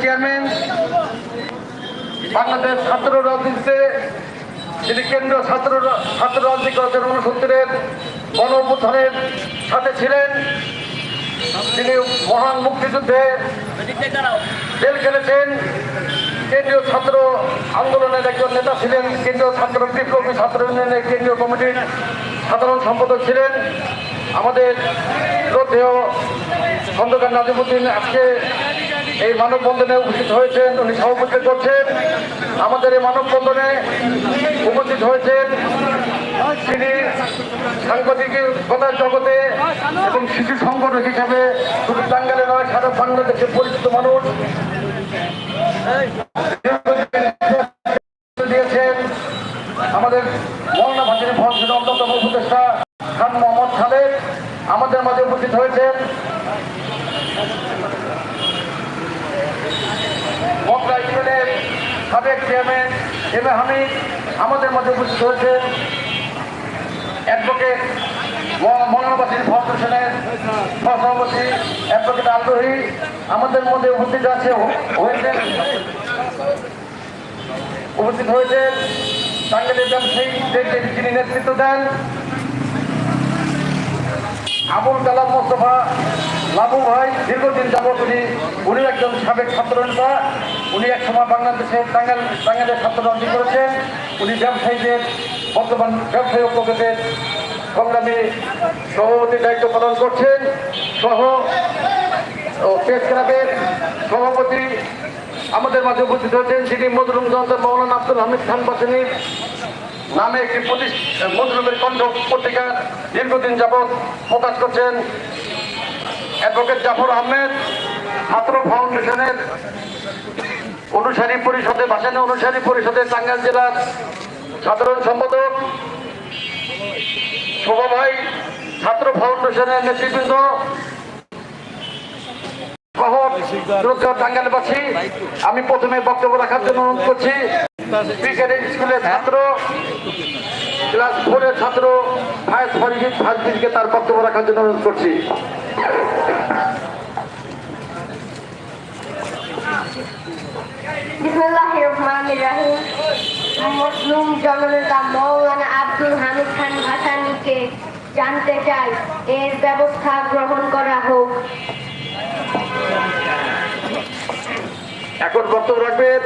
Chairman Bangladesh ছাত্র ছিলেন। তিনি মহান মুক্তিযুদ্ধে জেল খেলেছেন। কেন্দ্রীয় ছাত্র আন্দোলনের একজন নেতা ছিলেন। কেন্দ্রীয় ছাত্র, বিপ্লবী ছাত্র ইউনিয়নের কেন্দ্রীয় কমিটির সাধারণ সম্পাদক ছিলেন। আমাদের শ্রদ্ধেয় খন্দকার নাজিমুদ্দিন, আজকে এই মানববন্ধনে উপস্থিত হয়েছেন, উনি সভাপতি করছেন। আমাদের এই মানববন্ধনে উপস্থিত হয়েছেন তিনি সাংবাদিকতার জগতে এবং শিশু সংগঠক হিসাবে শুধু টাঙ্গালে নয়, সারা বাংলাদেশের পরিচিত মানুষ দিয়েছেন আমাদের মৌলানা ভাষিনী ফলসের অন্যতম উপদেষ্টা খান মোহাম্মদ খালেদ আমাদের মাঝে উপস্থিত হয়েছেন মকরা ইউনিয়নের সাবেক আমি আমাদের মধ্যে উপস্থিত হয়েছে আমাদের মধ্যে উপস্থিত আছে উপস্থিত হয়েছেন ব্যবসায়ীদেরকে যিনি নেতৃত্ব দেন। আবুল কালাম মোস্তফা লাবু ভাই দীর্ঘদিন যাবৎ উনি উনি একজন সাবেক ছাত্র নেতা উনি এক সময় বাংলাদেশের টাঙ্গাইল, টাঙ্গাইলের ছাত্র রাজনীতি করেছেন। উনি ব্যবসায়ীদের, বর্তমান ব্যবসায়ী ঐক্যকের সংগ্রামী সভাপতির দায়িত্ব পালন করছেন। সহ প্রেস ক্লাবের সভাপতি আমাদের মাঝে উপস্থিত হয়েছেন যিনি মজরুম জনতা মৌলানা আব্দুল হামিদ খান বাসিনীর নামে একটি মজরুমের কণ্ঠ পত্রিকা দীর্ঘদিন যাবৎ প্রকাশ করছেন অ্যাডভোকেট জাফর আহমেদ ছাত্র ফাউন্ডেশনের অনুসারী পরিষদে ভাসানী অনুসারী পরিষদে টাঙ্গাইল জেলার সাধারণ সম্পাদক, শোভা ভাই, ছাত্র ফাউন্ডেশনের নেতৃবৃন্দ টাঙ্গাইলবাসী, আমি প্রথমে বক্তব্য রাখার জন্য অনুরোধ করছি। ক্রিকেটের স্কুলের ছাত্র ক্লাস ফোরের ছাত্র ফরিজিৎ ফাজবিজকে তার বক্তব্য রাখার জন্য অনুরোধ করছি। মুসলিম জননেতা মৌলানা আব্দুল হামিদ খান ভাসানীকে জানতে চাই এর ব্যবস্থা গ্রহণ করা হোক। এখন বক্তব্য রাখবেন।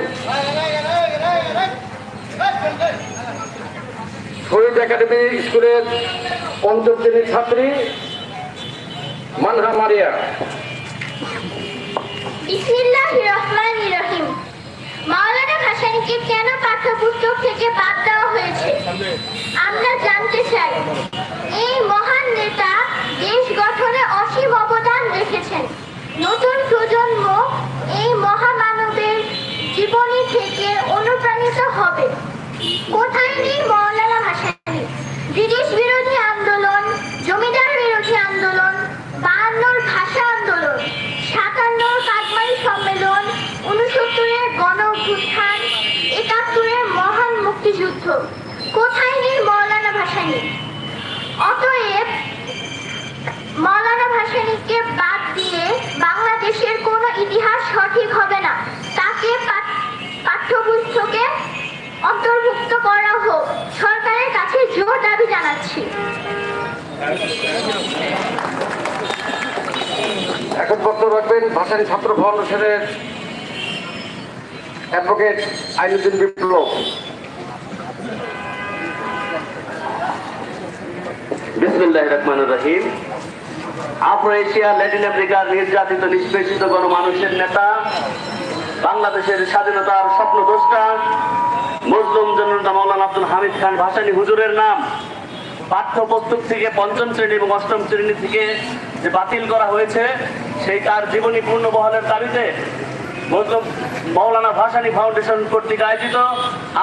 শহীদ একাডেমি স্কুলের পঞ্চম শ্রেণির ছাত্রী মানহা মারিয়া। আমরা জানতে চাই, এই মহান নেতা দেশ গঠনে অবদান রেখেছেন। নতুন প্রজন্ম এই জীবনী থেকে অনুপ্রাণিত হবে। কোথায় নেই মৌলানা ভাসানী? ব্রিটিশ বিরোধী আন্দোলন, জমিদার বিরোধী আন্দোলন বায়ান্নর ভাষা আন্দোলন, সাতান্নর কাকমাই সম্মেলন, উনসত্তরের গণ অভ্যুত্থান, একাত্তরের মহান মুক্তিযুদ্ধ। কোথায় নেই মৌলানা ভাসানী? অতএব মৌলানা ভাসানীকে বাদ দিয়ে বাংলাদেশের কোনো ইতিহাস সঠিক হবে না। তাকে পাঠ- পাঠ্যপুস্তকে অন্তর্ভুক্ত করা হোক। সরকারের কাছে জোর দাবি জানাচ্ছি। এখন বক্তব্য রাখবেন ছাত্র ফাউন্ডেশনের অ্যাডভোকেট আইনুদ্দিন বিপ্লব। বিসমিল্লাহ রহমান রহিম। আফ্রো এশিয়া ল্যাটিন আমেরিকার নির্যাতিত নিষ্পেষিত গণমানুষের নেতা। বাংলাদেশের স্বাধীনতার স্বপ্নদ্রষ্টা মজলুম জনতা মৌলানা আব্দুল হামিদ খান ভাসানী হুজুরের নাম। পাঠ্যপুস্তক থেকে পঞ্চম শ্রেণি এবং অষ্টম শ্রেণি থেকে যে বাতিল করা হয়েছে, সেই তার জীবনী পূর্ণ বহালের দাবিতে মৌলানা ভাসানী ফাউন্ডেশন কর্তৃক আয়োজিত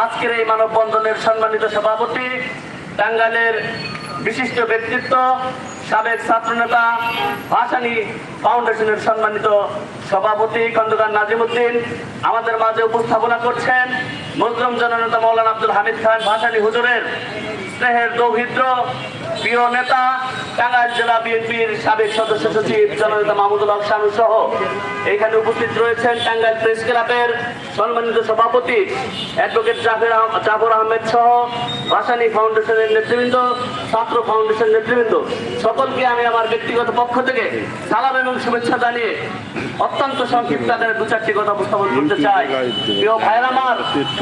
আজকের এই মানববন্ধনের সম্মানিত সভাপতি, টাঙ্গাইলের বিশিষ্ট ব্যক্তিত্ব, সাবেক ছাত্রনেতা ভাসানী ফাউন্ডেশনের সম্মানিত সভাপতি খন্দকার নাজিমুদ্দিন আমাদের মাঝে উপস্থাপনা করছেন মুসলিম জননেতা মৌলান আব্দুল হামিদ খান ভাসানী হুজুরের স্নেহের দৌহিত্র প্রিয় নেতা টাঙ্গাইল জেলা বিএনপির সাবেক সদস্য সচিব জননেতা মাহমুদুল হক শানু সহ এখানে উপস্থিত রয়েছেন টাঙ্গাইল প্রেস ক্লাবের সম্মানিত সভাপতি অ্যাডভোকেট জাফর জাফর আহমেদ সহ ভাসানী ফাউন্ডেশনের নেতৃবৃন্দ ছাত্র ফাউন্ডেশন নেতৃবৃন্দ। সকলকে আমি আমার ব্যক্তিগত পক্ষ থেকে সালাম এবং শুভেচ্ছা জানিয়ে অত্যন্ত সংক্ষিপ্ত আকারে দু চারটি কথা উপস্থাপন করতে চাই। প্রিয় ভাইয়ের আমার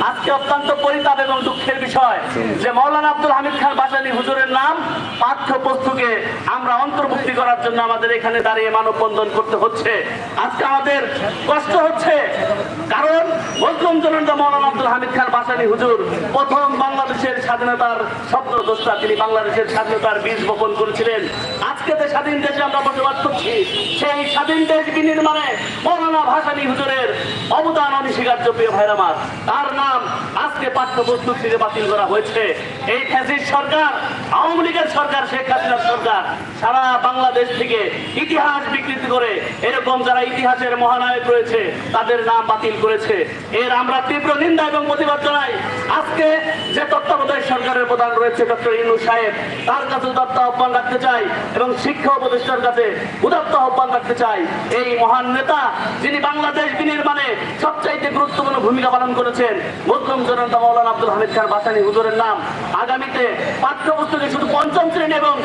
আজকে অত্যন্ত পরিতাপ এবং দুঃখের বিষয় যে মৌলানা আব্দুল হামিদ খান বাসানি হুজুরের নাম পাঠ্যপুস্তকে আমরা অন্তর্ভুক্তি করার জন্য আমাদের এখানে দাঁড়িয়ে মানববন্ধন করতে হচ্ছে। আজকে আমাদের কষ্ট হচ্ছে, কারণ মজলুম জনতা মৌলানা আব্দুল হামিদ খান বাসানি হুজুর, প্রথম বাংলাদেশের স্বাধীনতার স্বপ্ন দোষটা তিনি বাংলাদেশের স্বাধীনতার বীজ বপন করেছিলেন। আজকে যে স্বাধীন দেশে আমরা বসবাস করছি, সেই স্বাধীন দেশ বিনির্মাণে মৌলানা ভাসানী হুজুরের অবদান অনস্বীকার্য, প্রিয় ভাইরামার তার নাম আজকে পাঠ্যপুস্তক থেকে বাতিল করা হয়েছে। এই ফ্যাসিস্ট সরকার, আওয়ামী লীগের সরকার, শেখ হাসিনার সরকার, সারা বাংলাদেশ থেকে ইতিহাস বিকৃতি করে এরকম যারা ইতিহাসের মহানায়ক রয়েছে, তাদের নাম বাতিল করেছে। এর আমরা তীব্র নিন্দা এবং প্রতিবাদ জানাই। আজকে যে তত্ত্বাবধায়ক সরকারের প্রধান রয়েছে ডক্টর ইনু সাহেব, তার কাছে উদাত্ত আহ্বান রাখতে চাই এবং শিক্ষা উপদেষ্টার কাছে উদাত্ত আহ্বান রাখতে চাই। এই মহান নেতা, যিনি বাংলাদেশ বিনির্মাণে সবচাইতে গুরুত্বপূর্ণ ভূমিকা পালন করেছেন মুসলিম জনতা মৌলানা আব্দুল হামিদ খান বাসানি হুজুরের নাম। আগামীতে পাঠ্যপুস্তকে শুধু পঞ্চম শ্রেণি এবং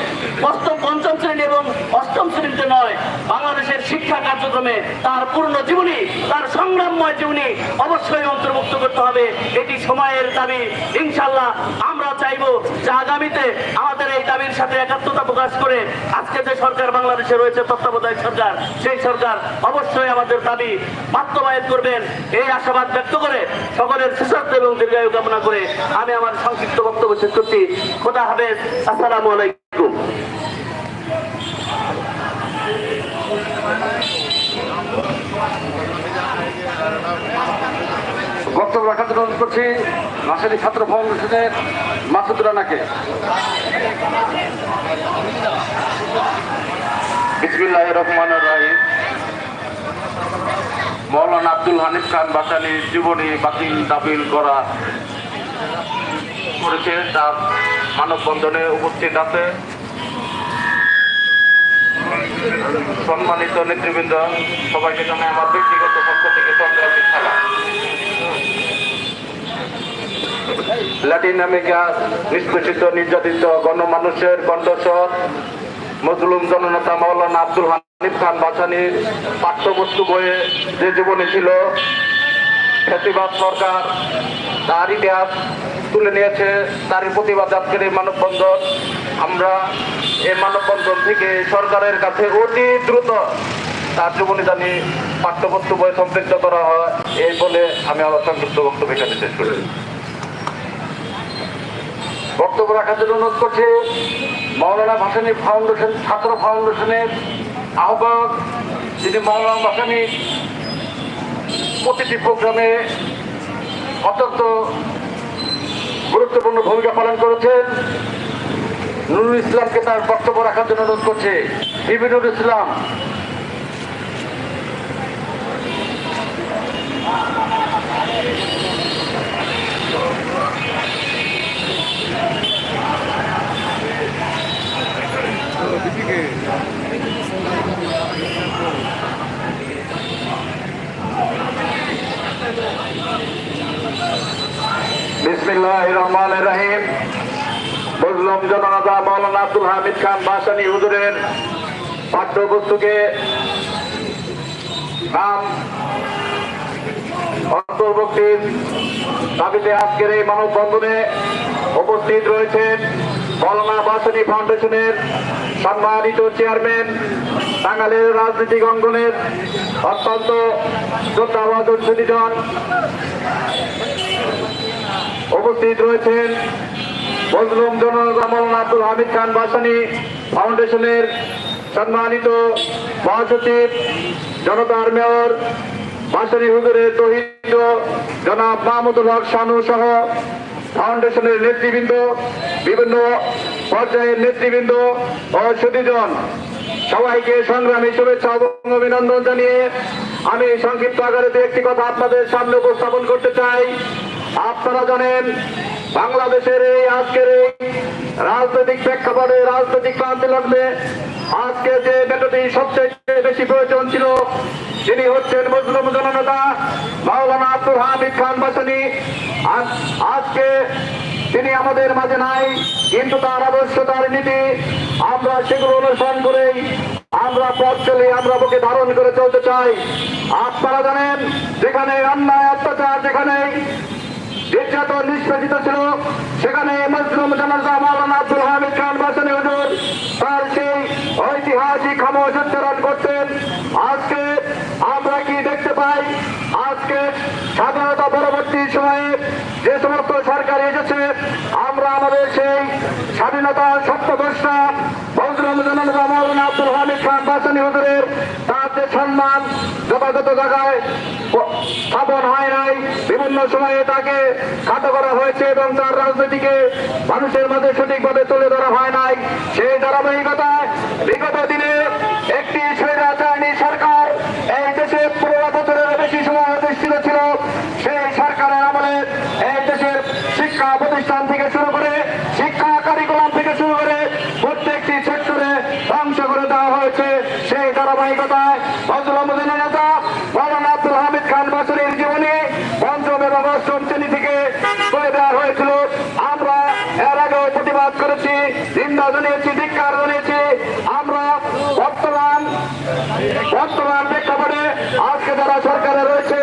অষ্টম, পঞ্চম শ্রেণি এবং অষ্টম শ্রেণীতে নয়, বাংলাদেশের শিক্ষা কার্যক্রমে তার পূর্ণ জীবনী, তার সংগ্রামময় জীবনী অবশ্যই অন্তর্ভুক্ত করতে হবে। এটি সময়ের দাবি। ইনশাল্লাহ আমরা চাইব যে আগামীতে আমাদের এই দাবির সাথে একাত্মতা প্রকাশ করে আজকে যে সরকার বাংলাদেশে রয়েছে, তত্ত্বাবধায়ক সরকার, সেই সরকার অবশ্যই আমাদের দাবি বাস্তবায়ন করবেন। এই আশাবাদ ব্যক্ত করে সকলের সুস্বাস্থ্য এবং দীর্ঘায়ু কামনা করে আমি আমার সংক্ষিপ্ত বক্তব্য শেষ করছি। খোদা হাফেজ। আসসালামু আলাইকুম। বক্তব্য রাখার জন্য অনুরোধ করছি নাসারি ছাত্র ফাউন্ডেশনের মাসুদ রানাকে। বিসমিল্লাহ রহমান রাহিম। আব্দুল হানিফ খান বাসানির জীবনী বাতিল দাবিল করা করেছে তার মানববন্ধনে উপস্থিত আছে। সম্মানিত নেতৃবৃন্দ, সবাইকে জানাই আমার ব্যক্তিগত পক্ষ থেকে চন্দ্রাবী ল্যাটিন আমেরিকা নিষ্পেষিত, নির্যাতিত গণমানুষের কণ্ঠস্বর। মজলুম জননেতা মাওলানা আব্দুল হানিফ খান বাসানির পাঠ্যবস্তু বইয়ে যে জীবনী ছিল ফ্যাসিবাদ সরকার তার ইতিহাস তুলে নিয়েছে তারই প্রতিবাদ আজকের এই মানববন্ধন। আমরা এই মানববন্ধন থেকে সরকারের কাছে অতি দ্রুত তার জীবনী জানি পাঠ্যবস্তু বই সম্পৃক্ত করা হয়, এই বলে আমি সংক্ষিপ্ত বক্তব্য এখানে শেষ করি বক্তব্য রাখার জন্য অনুরোধ করছে মৌলানা ভাসানী ফাউন্ডেশন, ছাত্র ফাউন্ডেশনের আহ্বায়ক যিনি মৌলানা ভাসানী, প্রতিটি প্রোগ্রামে অত্যন্ত গুরুত্বপূর্ণ ভূমিকা পালন করেছেন। নুরুল ইসলামকে তার বক্তব্য রাখার জন্য অনুরোধ করছে। বিবিনুর ইসলাম রহমান জনতা হামিদ খান আজকের এই মানববন্ধনে উপস্থিত রয়েছেন মৌলানা বাসানি ফাউন্ডেশনের সম্মানিত চেয়ারম্যান টাঙ্গালের রাজনৈতিক অঙ্গনের অত্যন্ত শ্রদ্ধাবাদন সুদীজন উপস্থিত রয়েছেন মজলুম জনতা আব্দুল হামিদ খান বাসানি ফাউন্ডেশনের সম্মানিত মহাসচিব, জনতার মেয়র, বাসানি হুজুরের দহিত জনাব মাহমুদুল হক শানু সহ ফাউন্ডেশনের নেতৃবৃন্দ, বিভিন্ন পর্যায়ের নেতৃবৃন্দ ও সুদীজন সবাইকে সংগ্রামী শুভেচ্ছা এবং অভিনন্দন জানিয়ে আমি সংক্ষিপ্ত আকারে একটি কথা আপনাদের সামনে উপস্থাপন করতে চাই। আপনারা জানেন, বাংলাদেশের এই আজকের এই রাজনৈতিক প্রেক্ষাপটে রাজনৈতিক ক্রান্তি লগ্নে আজকে যে মেটাটি সবচেয়ে বেশি প্রয়োজন ছিল, তিনি হচ্ছেন মুসলিম জননেতা মাওলানা আব্দুল হামিদ খান বাসানি। আজ- আজকে তিনি আমাদের মাঝে নাই, কিন্তু তার আদর্শ তার নীতি আমরা সেগুলো অনুসরণ করেই আমরা পথ চলে আমরা বুকে ধারণ করে চলতে চাই। আপনারা জানেন, যেখানে অন্যায়, অত্যাচার যেখানে নির্যাতন নিষ্পেষিত ছিল। সেখানে মজলুম জানাজা মাওলানা আব্দুল হামিদ খান বাসানি, হুজুর। তার সেই ঐতিহাসিক খামোশ উচ্চারণ করতেন, আজকে আমরা কি দেখতে পাই? আজকে স্বাধীনতা পরবর্তী সময়ে যে সমস্ত সরকার এসেছে, আমরা আমাদের সেই স্বাধীনতা হুজুরের তার যে সম্মান যথাযথ স্থাপন হয় নাই, বিভিন্ন সময়ে তাকে করা হয়েছে এবং তার রাজনীতিকে মানুষের সঠিকভাবে তুলে ধরা হয় নাই। সেই ধারাবাহিকতায় বিগত দিনে একটি স্বৈরাচারী সরকার এই দেশে পনেরো বছরের বেশি সময় অধিষ্ঠিত ছিল সেই সরকারের আমলে এই দেশের শিক্ষা প্রতিষ্ঠান থেকে শুরু করে শিক্ষা কারিকুলাম থেকে শুরু করে প্রত্যেকটি সেক্টরে ধ্বংস করে দেওয়া হয়েছে সেই ধারাবাহিকতায় ফজলুল নেতা মৌলানা আব্দুল হামিদ খান বাসুরির জীবনী পঞ্চম এবং অষ্টম শ্রেণি থেকে করে দেওয়া হয়েছিল আমরা এর আগে প্রতিবাদ করেছি নিন্দা জানিয়েছি ধিক্কার জানিয়েছি আমরা বর্তমান বর্তমান প্রেক্ষাপটে আজকে যারা সরকারে রয়েছে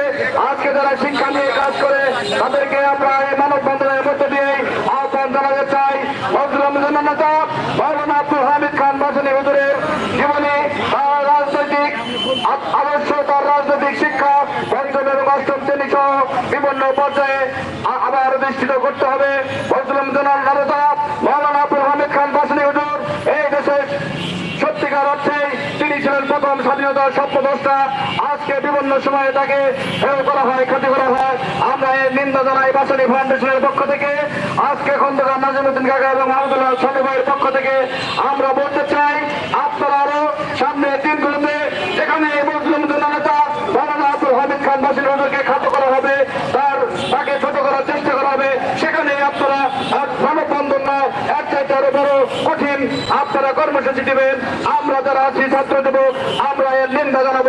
আজকে যারা শিক্ষা নিয়ে কাজ করে তাদেরকে আমরা এই মানববন্ধনের মধ্যে দিয়ে আহ্বান জানাতে চাই মজলুম জননেতা মৌলানা আব্দুল হামিদ খান বাসনী হুজুরের জীবনী তার রাজনৈতিক আদর্শ তার রাজনৈতিক শিক্ষা, পঞ্চম এবং অষ্টম শ্রেণি সহ বিভিন্ন পর্যায়ে আবার অধিষ্ঠিত করতে হবে। মজলুম নেতা মৌলানা আব্দুল হামিদ খান বাসনী ছিলেন প্রথম স্বাধীনতার স্বপ্নদ্রষ্টা আজকে বিভিন্ন সময়ে তাকে হেয় করা হয়, ক্ষতি করা হয়। আমরা এর নিন্দা জানাই বাসনী ফাউন্ডেশনের পক্ষ থেকে, আজকে খন্দকার নাজিমুদ্দিন কাকা এবং আহমদুল্লাহ ছোট ভাইয়ের পক্ষ থেকে আমরা বলতে চাই, আপনারা আরও সামনে দিনগুলোতে যেখানে এই মুসলিম নেতা মৌলানা আব্দুল হামিদ খান বাসীর খাদ্য করা হবে, তার তাকে ছোট করার চেষ্টা করা হবে সেখানে আপনারা আর মানববন্ধন না এক চাইতে আরও বড় কঠিন আপনারা কর্মসূচি দিবেন। আমরা যারা আছি, ছাত্র দেব, আমরা এর নিন্দা জানাব,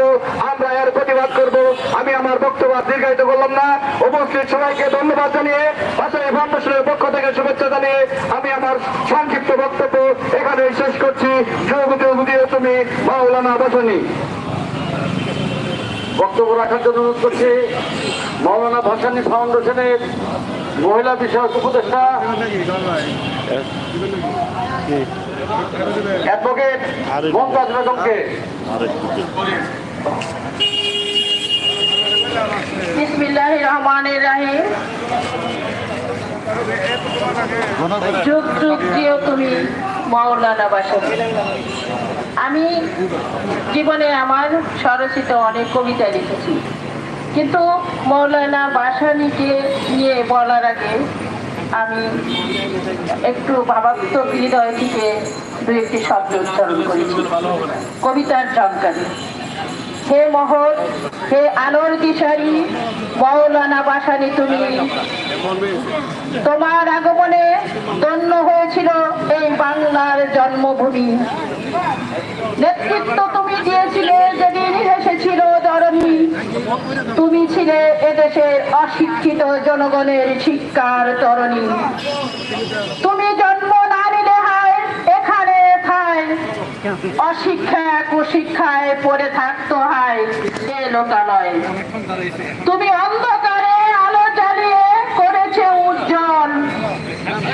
আমরা এর প্রতিবাদ করব। আমি আমার বক্তব্য দীর্ঘায়িত করলাম না। উপস্থিত সবাইকে ধন্যবাদ জানিয়ে বাসাই ফাউন্ডেশনের পক্ষ থেকে শুভেচ্ছা জানিয়ে আমি আমার সংক্ষিপ্ত বক্তব্য এখানে শেষ করছি। তুমি মাওলানা বাসানি বক্তব্য রাখার জন্য অনুরোধ করছি মৌলানা ভাসানী ফাউন্ডেশনের মহিলা বিষয়ক উপদেষ্টা। অ্যাডভোকেট মমতাজ বেগমকে। রাহিম। যুগ যুগ দিও তুমি মাওলানা বাসা আমি জীবনে আমার স্বরচিত অনেক কবিতা লিখেছি। কিন্তু মৌলানা বাসানিকে নিয়ে বলার আগে আমি একটু ভাবাত্মক হৃদয় থেকে দু একটি শব্দ উচ্চারণ করেছি কবিতার ঝঙ্কারি হে মহল হে আলোর দিশারি মৌলানা বাসানি তুমি, তোমার আগমনে ধন্য হয়েছিল এই বাংলার জন্মভূমি। নেতৃত্ব তুমি দিয়েছিলে যেদিন এসেছিল ধরণী তুমি ছিলে এদেশের অশিক্ষিত জনগণের শিক্ষার তরণী। তুমি জন্ম না নিলে হায়, এখানে থায়। অশিক্ষা কুশিক্ষায় পড়ে থাকতো হায়, এ লোকালয়। তুমি অন্ধকারে আলো জ্বালিয়ে করেছে উজ্জ্বল।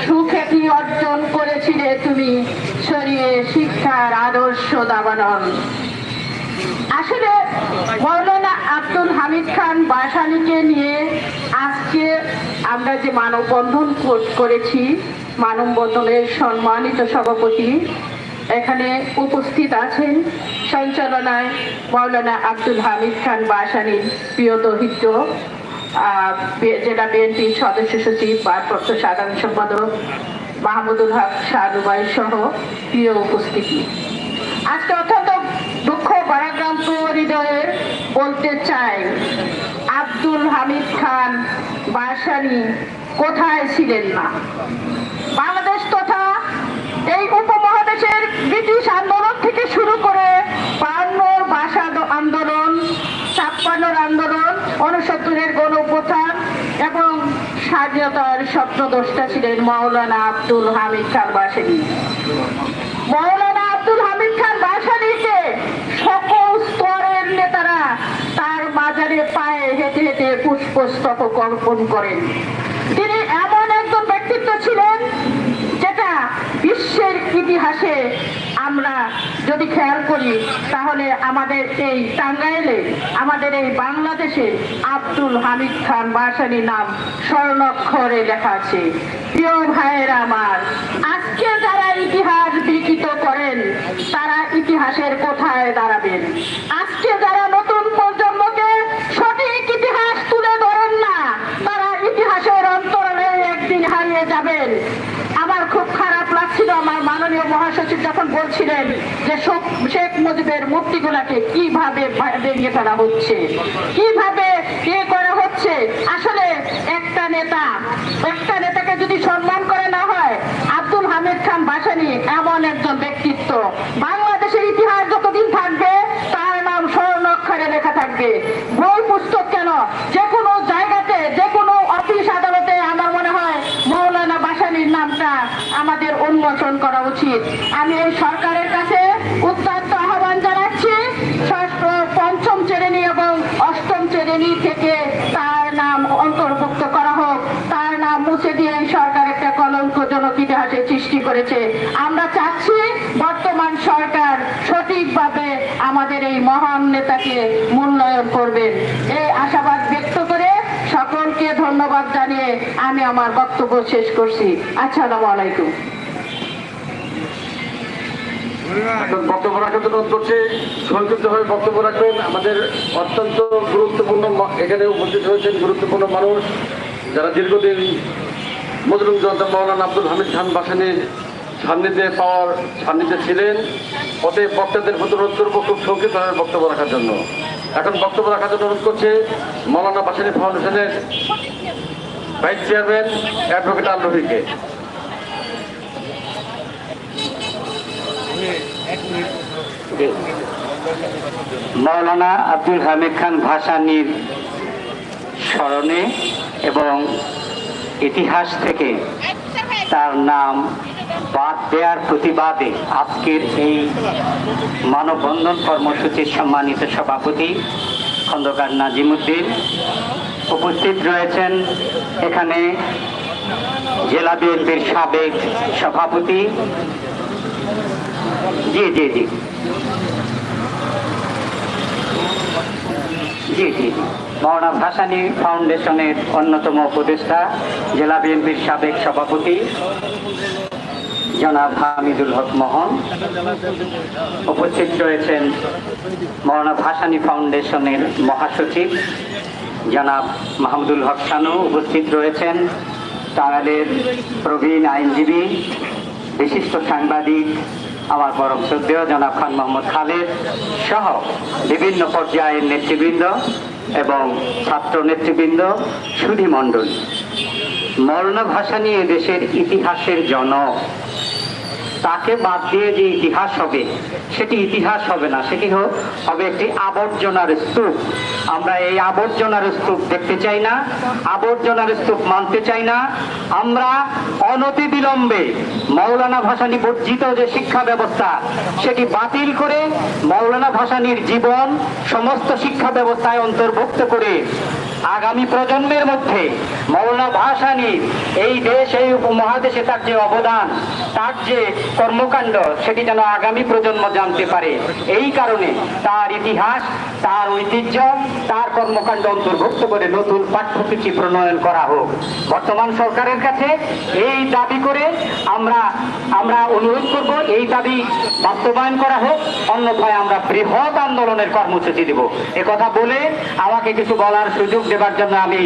সুখ্যাতি অর্জন করেছিলে তুমি? সরিয়ে শিক্ষার আদর্শ দাবানল। আসলে মৌলানা আব্দুল হামিদ খান বাসানিকে নিয়ে আজকে আমরা যে মানববন্ধন কর- করেছি, মানববন্ধনের সম্মানিত সভাপতি, এখানে উপস্থিত আছেন সঞ্চালনায় মৌলানা আব্দুল হামিদ খান বাসানির প্রিয় বি- জেলা বিএনপির সদস্য সচিব, ভারপ্রাপ্ত সাধারণ সম্পাদক মাহমুদুল হক শাহরুবাই সহ প্রিয় উপস্থিতি। আজকে দুঃখ হৃদয়ে বলতে চাই। আব্দুল হামিদ খান বাসানি কোথায় ছিলেন না? বাংলাদেশ তথা এই উপমহাদেশের ব্রিটিশ আন্দোলন থেকে শুরু করে বায়ান্নর ভাষা আন্দোলন উনসত্তরের গণ এবং স্বাধীনতার স্বপ্নদ্রষ্টা ছিলেন মাওলানা আব্দুল হামিদ খান বাসেনি। মৌলানা আব্দুল হামিদ খান বাসানিকে সকল স্তরের নেতারা মাজারে পায়ে হেঁটে হেঁটে পুষ্পস্তবক অর্পণ করেন। তিনি এমন একজন ব্যক্তিত্ব ছিলেন যেটা বিশ্বের ইতিহাসে আমরা যদি খেয়াল করি, তাহলে আমাদের এই টাঙ্গাইলে, আমাদের এই বাংলাদেশে আব্দুল হামিদ খান বাসানি নাম স্বর্ণাক্ষরে লেখা আছে। প্রিয় ভাইয়ের আমার, আজকে যারা ইতিহাস বিকৃত করেন, তারা ইতিহাসের কোথায় দাঁড়াবেন? আজকে যারা নতুন প্রজন্মকে সঠিক ইতিহাস তুলে ধরেন না তারা ইতিহাসের অন্তরালে একদিন হারিয়ে যাবেন আমার খুব খারাপ লাগছিল, আমার মাননীয় মহাসচিব যখন বলছিলেন যে শেখ মুজিবের মূর্তিগুলাকে কীভাবে ফেলা হচ্ছে? কীভাবে করা হচ্ছে? আসলে একটা নেতা, একটা নেতাকে যদি সম্মান করে না হয়, আব্দুল হামিদ খান বাসানি এমন একজন ব্যক্তিত্ব। বাংলাদেশের ইতিহাস যতদিন থাকবে, তার নাম স্বর্ণ অক্ষরে লেখা থাকবে বই পুস্তক কেন যে কোনো জায়গাতে যে কোনো অফিস আদালতে আমার মনে হয় মৌলানা বাসানির নামটা আমাদের উন্মোচন করা উচিত আমি এই সরকারের কাছে উত্তপ্ত আহ্বান জানাচ্ছি। পঞ্চম শ্রেণি এবং অষ্টম শ্রেণি থেকে তার নাম অন্তর্ভুক্ত করা হোক। তার নাম মুছে দিয়ে এই সরকার একটা কলঙ্কজনক ইতিহাসে সৃষ্টি করেছে। আমরা চাচ্ছি বর্তমান সরকার সঠিকভাবে আমাদের এই মহান নেতাকে মূল্যায়ন করবেন এই আশাবাদ ব্যক্ত করে সকলকে ধন্যবাদ জানিয়ে আমি আমার বক্তব্য শেষ করছি। আসসালামু আলাইকুম। এখন বক্তব্য রাখার জন্য করছি, সংক্ষিপ্তভাবে বক্তব্য রাখবেন। আমাদের অত্যন্ত গুরুত্বপূর্ণ এখানে উপস্থিত হয়েছেন গুরুত্বপূর্ণ মানুষ, যারা দীর্ঘদিন মজলুম জনতা মৌলানা আব্দুল হামিদ খান বাসানির সান্নিধ্যে পাওয়ার সান্নিধ্যে ছিলেন। অতএব বক্তাদের প্রতি করব খুব সংক্ষিপ্তভাবে বক্তব্য রাখার জন্য। এখন বক্তব্য রাখার জন্য অনুরোধ করছে, মৌলানা বাসানি ফাউন্ডেশনের ভাইস চেয়ারম্যান অ্যাডভোকেট আল রফিকে মৌলানা আব্দুল হামিদ খান ভাসানির স্মরণে এবং ইতিহাস থেকে তার নাম বাদ দেওয়ার প্রতিবাদে আজকের এই মানববন্ধন কর্মসূচির সম্মানিত সভাপতি খন্দকার নাজিমুদ্দিন উপস্থিত রয়েছেন। এখানে জেলা বিএনপির সাবেক সভাপতি জি জি জি। জি জি মৌলানা ভাসানী ফাউন্ডেশনের অন্যতম উপদেষ্টা, জেলা বিএনপির সাবেক সভাপতি, জনাব হামিদুল হক মোহন। উপস্থিত রয়েছেন মৌলানা ভাসানী ফাউন্ডেশনের মহাসচিব, জনাব মাহমুদুল হক শানু। উপস্থিত রয়েছেন টাঙ্গাইলের প্রবীণ আইনজীবী, বিশিষ্ট সাংবাদিক আমার পরম শ্রদ্ধেয় জনাব খান মোহাম্মদ খালেদ সহ বিভিন্ন পর্যায়ের নেতৃবৃন্দ এবং ছাত্র নেতৃবৃন্দ, সুধীমণ্ডলী। মণ্ডল মৌলানা ভাষা নিয়ে দেশের ইতিহাসের জনক। তাকে বাদ দিয়ে যে ইতিহাস হবে, সেটি ইতিহাস হবে না, সেটি হবে একটি আবর্জনার স্তূপ। আমরা এই আবর্জনার স্তূপ দেখতে চাই না, আবর্জনার স্তূপ মানতে চাই না। আমরা অনতি বিলম্বে মৌলানা ভাসানী বর্জিত যে শিক্ষা ব্যবস্থা, সেটি বাতিল করে মৌলানা ভাসানীর জীবন সমস্ত শিক্ষা ব্যবস্থায় অন্তর্ভুক্ত করে আগামী প্রজন্মের মধ্যে মৌলানা ভাসানী এই দেশ, এই উপমহাদেশে তার যে অবদান, তার যে কর্মকাণ্ড, সেটি যেন আগামী প্রজন্ম জানতে পারে। এই কারণে তার ইতিহাস, তার ঐতিহ্য, তার কর্মকাণ্ড অন্তর্ভুক্ত করে নতুন পাঠ্যসূচি প্রণয়ন করা হোক। বর্তমান সরকারের কাছে এই দাবি করে আমরা আমরা অনুরোধ করব, এই দাবি বাস্তবায়ন করা হোক, অন্যথায় আমরা বৃহৎ আন্দোলনের কর্মসূচি দেব। কথা বলে আমাকে কিছু বলার সুযোগ দেবার জন্য আমি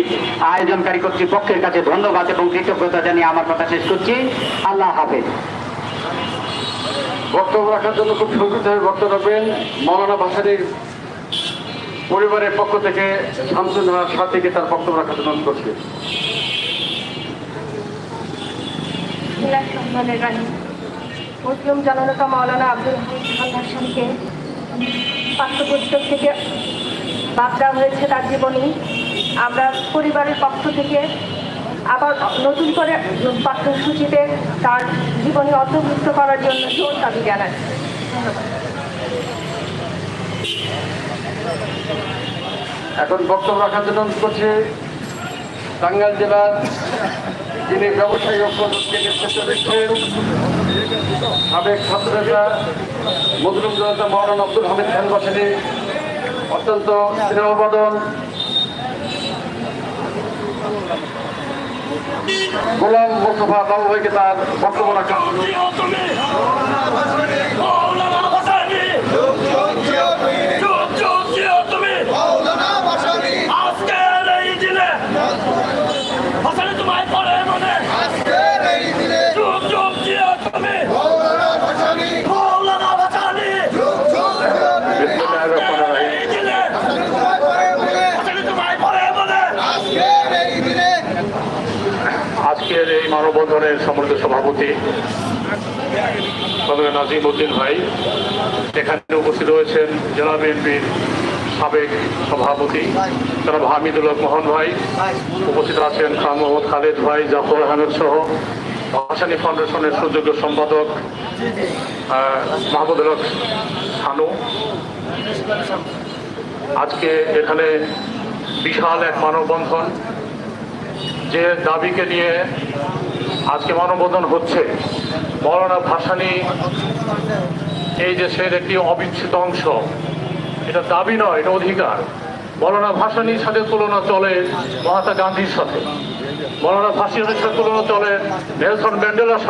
আয়োজনকারী কর্তৃপক্ষের কাছে ধন্যবাদ এবং কৃতজ্ঞতা জানিয়ে আমার কথা শেষ করছি। আল্লাহ হাফেজ। বক্তব্য রাখার জন্য খুব সংক্ষিপ্তভাবে বক্তব্য রাখবেন। মৌলানা ভাসানির পরিবারের পক্ষ থেকে শামসুন্নাহার সাথীকে তার বক্তব্য রাখার জন্য অনুরোধ করছি। সম্মানের রানী মুসলিম জননেতা মাওলানা আব্দুল হামিদ খান পাঠ্যপুস্তক থেকে বাদ দেওয়া হয়েছে তার জীবনী। আমরা পরিবারের পক্ষ থেকে আবার নতুন করে পাঠ্যসূচিতে তার জীবনে অন্তর্ভুক্ত করার জন্য জোর দাবি জানাই। এখন বক্তব্য রাখার জন্য করছি টাঙ্গাইল জেলার যিনি ব্যবসায়ী ঐক্যকে নেতৃত্ব দিচ্ছেন সাবেক ছাত্রনেতা জনতা মৌলানা আব্দুল হামিদ খান বাসানি, অত্যন্ত স্নেহবাদন গোলাম মোস্তফা বাবু ভাইকে তার বক্তব্য রাখার মানববন্ধনের সম্মানিত সভাপতি নাজিম উদ্দিন ভাই, এখানে উপস্থিত রয়েছেন জেলা বিএনপির সাবেক সভাপতি জনাব হামিদুল মোহন ভাই, উপস্থিত আছেন খান মোহাম্মদ খালেদ ভাই, জাফর আহমেদ সহ হাসানি ফাউন্ডেশনের সুযোগ্য সম্পাদক মাহমুদুল শানু আজকে এখানে বিশাল এক মানববন্ধন, যে দাবিকে নিয়ে আজকে মানববন্ধন হচ্ছে। মৌলানা ভাসানি, এই দেশের একটি অবিচ্ছেদ অংশ, এটা দাবি নয়, এটা অধিকার। মৌলানা ভাসানির সাথে তুলনা চলে মহাত্মা গান্ধীর সাথে। মৌলানা ভাসানির সাথে তুলনা চলে নেলসন ম্যান্ডেলার সাথে।